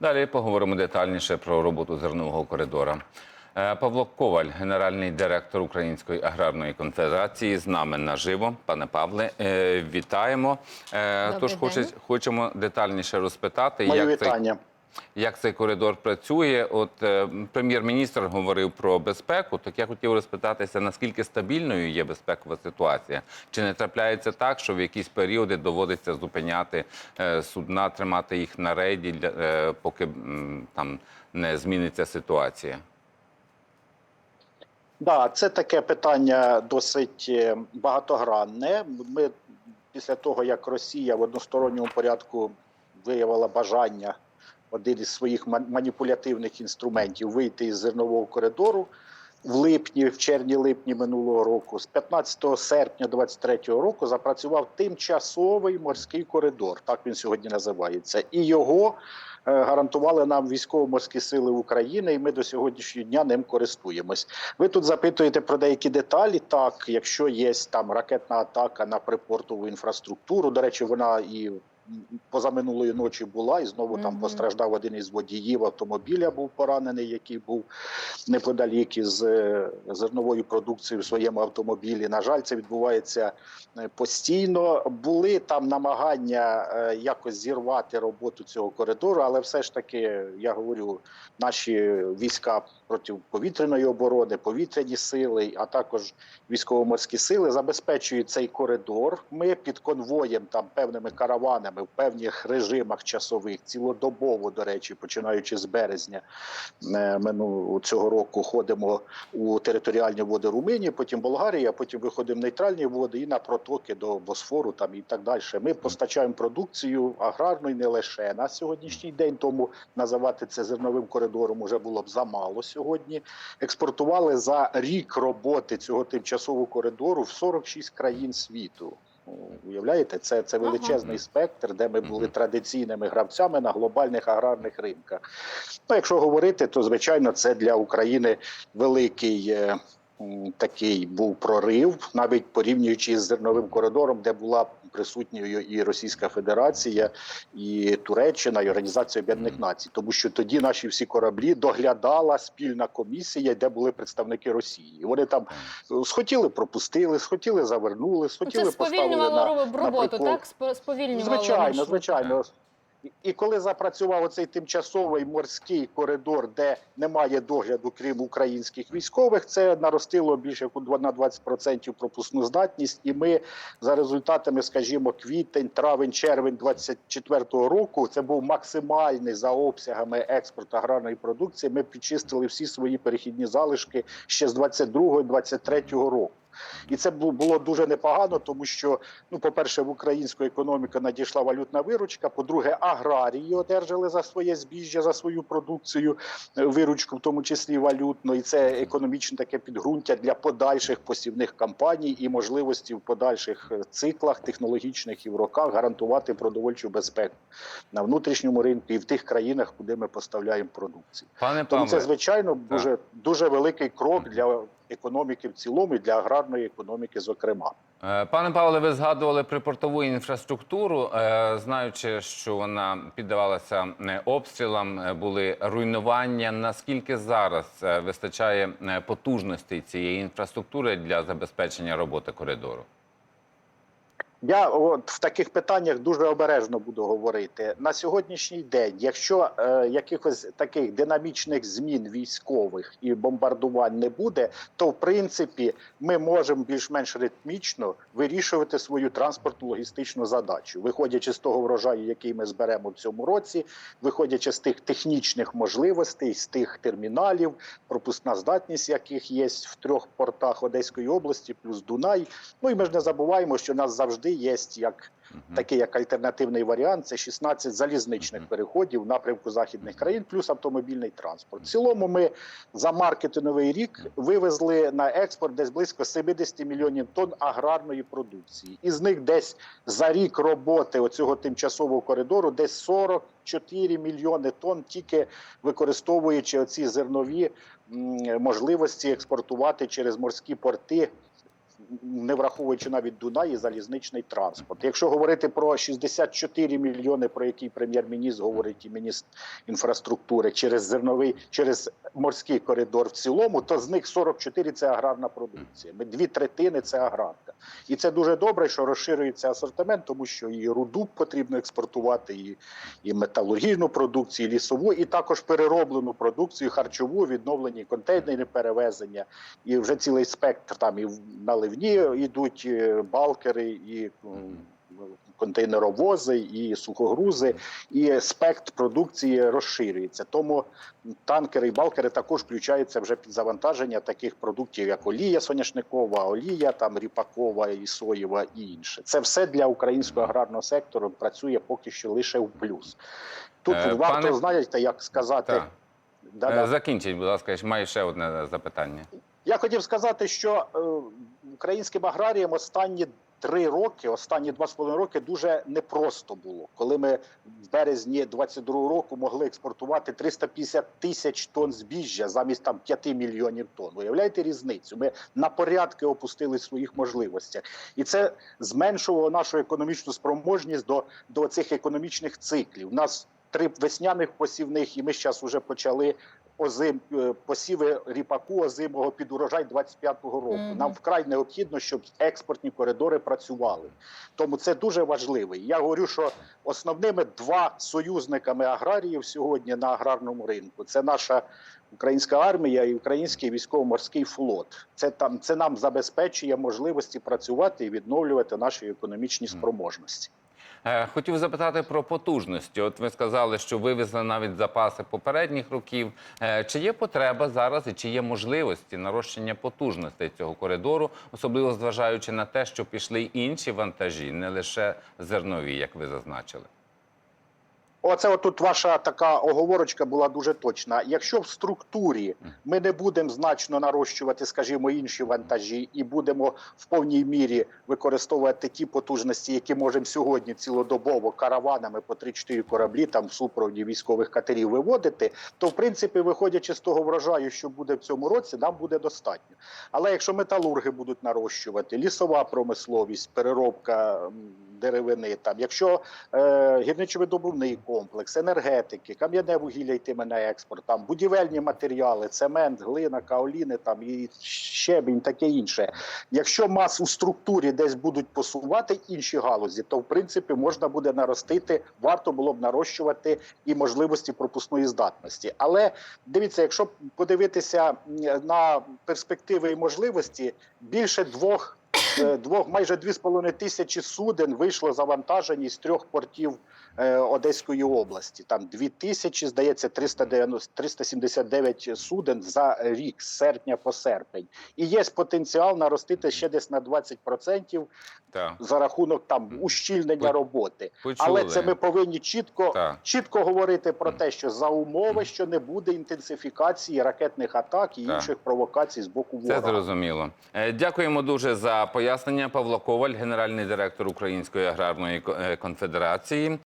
Далі поговоримо детальніше про роботу зернового коридора. Е, Павло Коваль, генеральний директор Української аграрної конфедерації, з нами наживо. Пане Павле, е, вітаємо. Е, Добрий Тож день. хочемо детальніше розпитати, Мої як цей, вітання. Як цей коридор працює. От е, прем'єр-міністр говорив про безпеку. Так я хотів розпитатися, наскільки стабільною є безпекова ситуація? Чи не трапляється так, що в якісь періоди доводиться зупиняти е, судна, тримати їх на рейді, для, е, поки там не зміниться ситуація? Да, це таке питання досить багатогранне. Ми після того, як Росія в односторонньому порядку виявила бажання один із своїх ма- маніпулятивних інструментів вийти із зернового коридору в липні, в червні-липні минулого року, з 15 серпня 2023 року запрацював тимчасовий морський коридор. Так він сьогодні називається, і його е, гарантували нам військово-морські сили України, і ми до сьогоднішнього дня ним користуємось. Ви тут запитуєте про деякі деталі. Так, якщо є там ракетна атака на припортову інфраструктуру, до речі, вона і позаминулої ночі була, і знову там постраждав один із водіїв автомобіля, був поранений, який був неподалік із е, зерновою продукцією в своєму автомобілі. На жаль, це відбувається е, постійно. Були там намагання е, якось зірвати роботу цього коридору, але все ж таки, я говорю, наші війська протиповітряної оборони, повітряні сили, а також військово-морські сили забезпечують цей коридор. Ми під конвоєм, там певними караванами в певних режимах часових, цілодобово, до речі, починаючи з березня е, минулого цього року, ходимо у територіальні води Румунії, потім Болгарії, а потім виходимо в нейтральні води і на протоки до Босфору там і так далі. Ми постачаємо продукцію аграрну і не лише на сьогоднішній день. Тому називати це зерновим коридором уже було б замало сьогодні. Експортували за рік роботи цього тимчасового коридору в 46 країн світу. Уявляєте, це, це Ага. величезний спектр, де ми були традиційними гравцями на глобальних аграрних ринках. Ну, якщо говорити, то звичайно це для України великий. Такий був прорив, навіть порівнюючи з зерновим коридором, де була присутньою і Російська Федерація, і Туреччина, і Організація Об'єднаних Націй, тому що тоді наші всі кораблі доглядала спільна комісія, де були представники Росії. І Вони там е, схотіли, пропустили, схотіли, завернули, Ну, схотіли, Це поставили на, роб- роботу, прикол. так? Спо- Сповільнювало Звичайно, звичайно. І- коли запрацював оцей тимчасовий морський коридор, де немає догляду, крім українських військових, це наростило більше на 20% пропускну здатність. І ми за результатами, скажімо, квітень, травень, червень 24-го року, це був максимальний за обсягами експорт аграрної продукції. Ми підчистили всі свої перехідні залишки ще з 22-го і 23-го року. І це було дуже непогано, тому що, ну, по-перше, в українську економіку надійшла валютна виручка. По-друге, аграрії одержали за своє збіжжя, за свою продукцію е, виручку, в тому числі валютну. І це економічне таке підґрунтя для подальших посівних кампаній і можливості в подальших е, циклах технологічних і в роках гарантувати продовольчу безпеку на внутрішньому ринку і в тих країнах, куди ми поставляємо продукцію. Пане Тому це звичайно дуже дуже великий крок для економіки в цілому і для аграрної економіки, зокрема. Е, Пане Павле, ви згадували припортову інфраструктуру, Е, знаючи, що вона піддавалася е, обстрілам, були руйнування. Наскільки зараз вистачає потужностей цієї інфраструктури для забезпечення роботи коридору? Я от в таких питаннях дуже обережно буду говорити на сьогоднішній день. Якщо е, якихось таких динамічних змін військових і бомбардувань не буде, то в принципі ми можемо більш-менш ритмічно вирішувати свою транспортну логістичну задачу, виходячи з того врожаю, який ми зберемо в цьому році, виходячи з тих технічних можливостей, з тих терміналів, пропускна здатність, яких є в трьох портах Одеської області, плюс Дунай. Ну і ми ж не забуваємо, що нас завжди є як такий як альтернативний варіант. Це 16 залізничних переходів в напрямку західних країн, плюс автомобільний транспорт. В цілому ми за маркетинговий рік вивезли на експорт десь близько 70 мільйонів тонн аграрної продукції. Із них десь за рік роботи оцього тимчасового коридору, десь 44 мільйони тонн, тільки використовуючи оці зернові можливості експортувати через морські порти не враховуючи навіть Дунай і залізничний транспорт. Якщо говорити про 64 мільйони, про які прем'єр-міністр говорить і міністр інфраструктури через зерновий, через морський коридор в цілому, то з них 44 – це аграрна продукція. Ми дві третини це аграрка. І це дуже добре, що розширюється асортимент, тому що і руду потрібно експортувати, і, і металургійну продукцію, і лісову, і також перероблену продукцію, харчову, відновлені контейнерні перевезення, і вже цілий спектр там і наливні йдуть балкери, і контейнеровози, і сухогрузи, і спектр продукції розширюється. Тому танкери і балкери також включаються вже під завантаження таких продуктів, як олія соняшникова, олія, там ріпакова і соєва і інше. Це все для українського аграрного сектору працює поки що лише в плюс. Тут Е, варто пане- знаєте, як сказати. Так. Да-да. Е, Закінчіть, будь ласка, маю ще одне запитання. Я хотів сказати, що е, українським аграріям останні три роки, останні два з половиною роки дуже непросто було, коли ми в березні 22 року могли експортувати 350 тисяч тонн збіжжя замість там 5 мільйонів тонн. Уявляєте різницю? Ми на порядки опустили своїх можливостях, і це зменшувало нашу економічну спроможність до, до цих економічних циклів. У нас три весняних посівних, і ми зараз вже почали озим е, посіви ріпаку озимого під урожай 25-го року. Мгм. Нам вкрай необхідно, щоб експортні коридори працювали. Тому це дуже важливо. Я говорю, що основними два союзниками аграріїв сьогодні на аграрному ринку це наша українська армія і український військово-морський флот. Це там це нам забезпечує можливості працювати і відновлювати наші економічні спроможності. Е, Хотів запитати про потужності. От ви сказали, що вивезли навіть запаси попередніх років. Е, Чи є потреба зараз і чи є можливості нарощення потужностей цього коридору, особливо зважаючи на те, що пішли інші вантажі, не лише зернові, як ви зазначили? Оце отут ваша така оговорочка була дуже точна. Якщо в структурі ми не будемо значно нарощувати, скажімо, інші вантажі, і будемо в повній мірі використовувати ті потужності, які можемо сьогодні цілодобово караванами по 3-4 кораблі там в супроводі військових катерів виводити, то в принципі, виходячи з того врожаю, що буде в цьому році, нам буде достатньо. Але якщо металурги будуть нарощувати, лісова промисловість, переробка деревини, там, якщо е, гірничо-видобувний комплекс, енергетики, кам'яне вугілля йтиме на експорт, там будівельні матеріали, цемент, глина, каоліни, там і щебінь, таке інше. Якщо мас у структурі десь будуть посувати інші галузі, то в принципі можна буде наростити, варто було б нарощувати і можливості пропускної здатності. Але дивіться, якщо подивитися на перспективи і можливості, більше двох. Е, Двох майже дві з половиною тисячі суден вийшло завантажені з трьох портів е, Одеської області. Там дві тисячі, здається, 390, 379 суден за рік з серпня по серпень. І є потенціал наростити ще десь на 20% Так. за рахунок там ущільнення роботи. Почули. Але це ми повинні чітко, чітко говорити про те, що за умови, що не буде інтенсифікації ракетних атак і Так. інших провокацій з боку Це зрозуміло. Е, Дякуємо дуже за пояснення. Павло Коваль, генеральний директор Української аграрної е, конфедерації.